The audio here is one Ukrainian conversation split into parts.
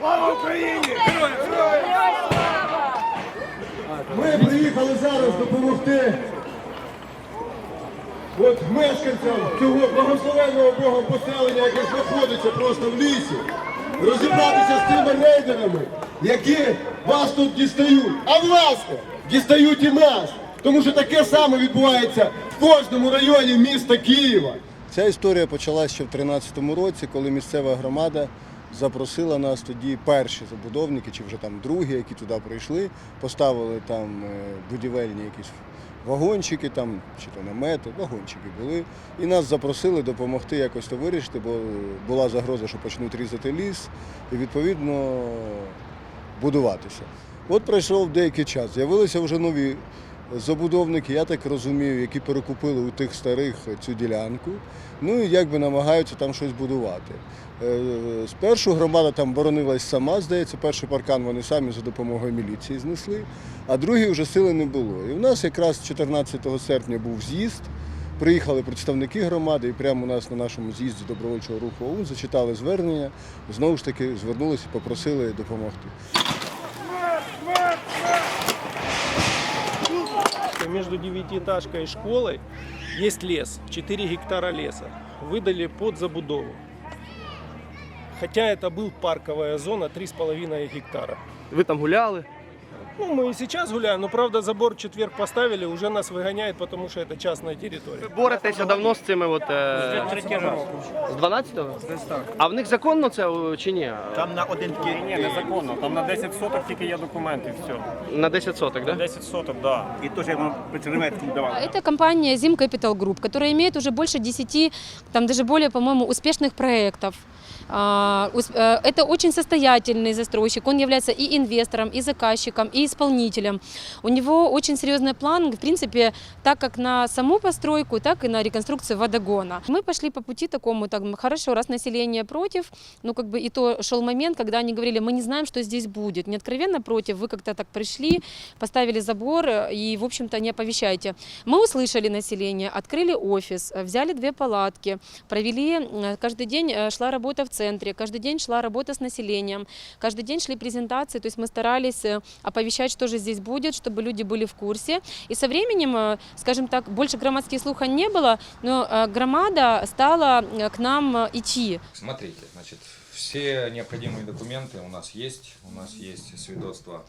Слава Україні! Ми приїхали зараз допомогти от мешканцям цього благословенного Богом поселення, яке знаходиться просто в лісі, розібратися з цими рейдерами, які вас тут дістають. А власне, дістають і нас, тому що таке саме відбувається в кожному районі міста Києва. Ця історія почалася ще в 2013 році, коли місцева громада запросила нас тоді перші забудовники, чи вже там другі, які туди прийшли, поставили там е, будівельні якісь вагончики, там, чи то намети, вагончики були. І нас запросили допомогти якось то вирішити, бо була загроза, що почнуть різати ліс, і відповідно будуватися. От пройшов деякий час, з'явилися вже нові забудовники, я так розумію, які перекупили у тих старих цю ділянку, ну і якби намагаються там щось будувати. Е, Спершу громада там боронилась сама, здається, перший паркан вони самі за допомогою міліції знесли, а другий вже сили не було. І в нас якраз 14 серпня був з'їзд. Приїхали представники громади і прямо у нас на нашому з'їзді добровольчого руху ОУН зачитали звернення, знову ж таки звернулися попросили допомогти. что между девятиэтажкой и школой есть лес, 4 гектара леса. Выдали под забудову. Хотя это был парковая зона 3,5 гектара. Ви там гуляли? Ну, мы и сейчас гуляем, но правда забор в четверг поставили, уже нас выгоняет, потому что это частная территория. Боретеся давно з цими от, е... з 12-го? А в них законно це о, чи ні? Там на один такий Ні, незаконно. Там на 10 соток тільки є документи, все. На 10 соток, На да? 10 соток, да. і теж як вам Черемецьким давали. Это компания Zim Capital Group, которая имеет уже больше 10, там даже более, по-моему, успешных проектов. А, э, Это очень состоятельный застройщик. Он является и инвестором, и заказчиком, и исполнителем. У него очень серьезный план, в принципе, так как на саму постройку, так и на реконструкцию водогона. Мы пошли по пути такому, так, хорошо, раз население против, ну как бы и то шел момент, когда они говорили, мы не знаем, что здесь будет. Не откровенно против, вы как-то так пришли, поставили забор э, и, в общем-то, не оповещайте. Мы услышали население, открыли офис, э, взяли две палатки, провели, каждый день шла работа в центре, каждый день шла работа с населением, каждый день шли презентации, то есть мы старались э, оповещать, что же здесь будет, чтобы люди были в курсе. И со временем, э, скажем так, больше громадских слуха не было, но э, громада стала к нам идти. Смотрите, значит, все необходимые документы у нас есть. У нас есть свидетельство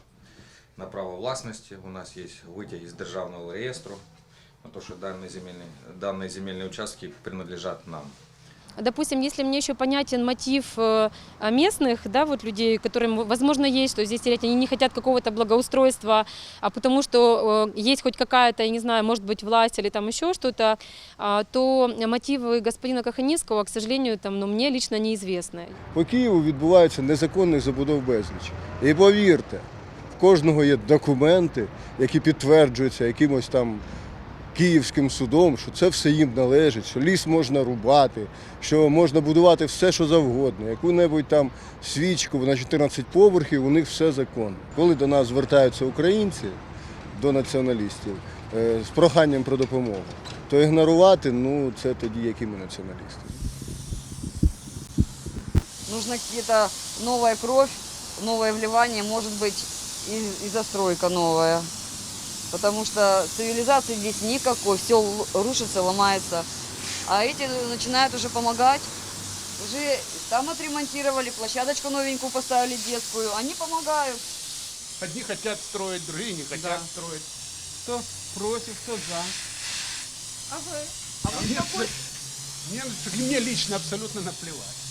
на право власности, у нас есть вытяг из державного реестру, на то, что данные земельные, данные земельные участки принадлежат нам. Допустим, если мне еще понятен мотив э, местных, да, вот людей, которым, возможно, есть, что здесь терять, они не хотят какого-то благоустройства, а потому что э, есть хоть какая-то, я не знаю, может быть, власть или там еще что-то, а, то мотивы господина Каханевского, к сожалению, там, ну, мне лично неизвестны. По Києву відбувається незаконних забудов безліч. І повірте, в кожного є документи, які підтверджуються якимось там київським судом, що це все їм належить, що ліс можна рубати, що можна будувати все, що завгодно. Яку-небудь там свічку на 14 поверхів, у них все законно. Коли до нас звертаються українці, до націоналістів, е, з проханням про допомогу, то ігнорувати, ну це тоді які ми націоналісти. нужно какие-то новая кровь, новое вливание, может быть и, и застройка новая. Потому что цивилизации здесь никакой, все рушится, ломается. А эти начинают уже помогать. Уже там отремонтировали, площадочку новенькую поставили детскую. Они помогают. Одни хотят строить, другие не хотят строить. Кто против, кто за. А вы? А мне, мне, мне лично абсолютно наплевать.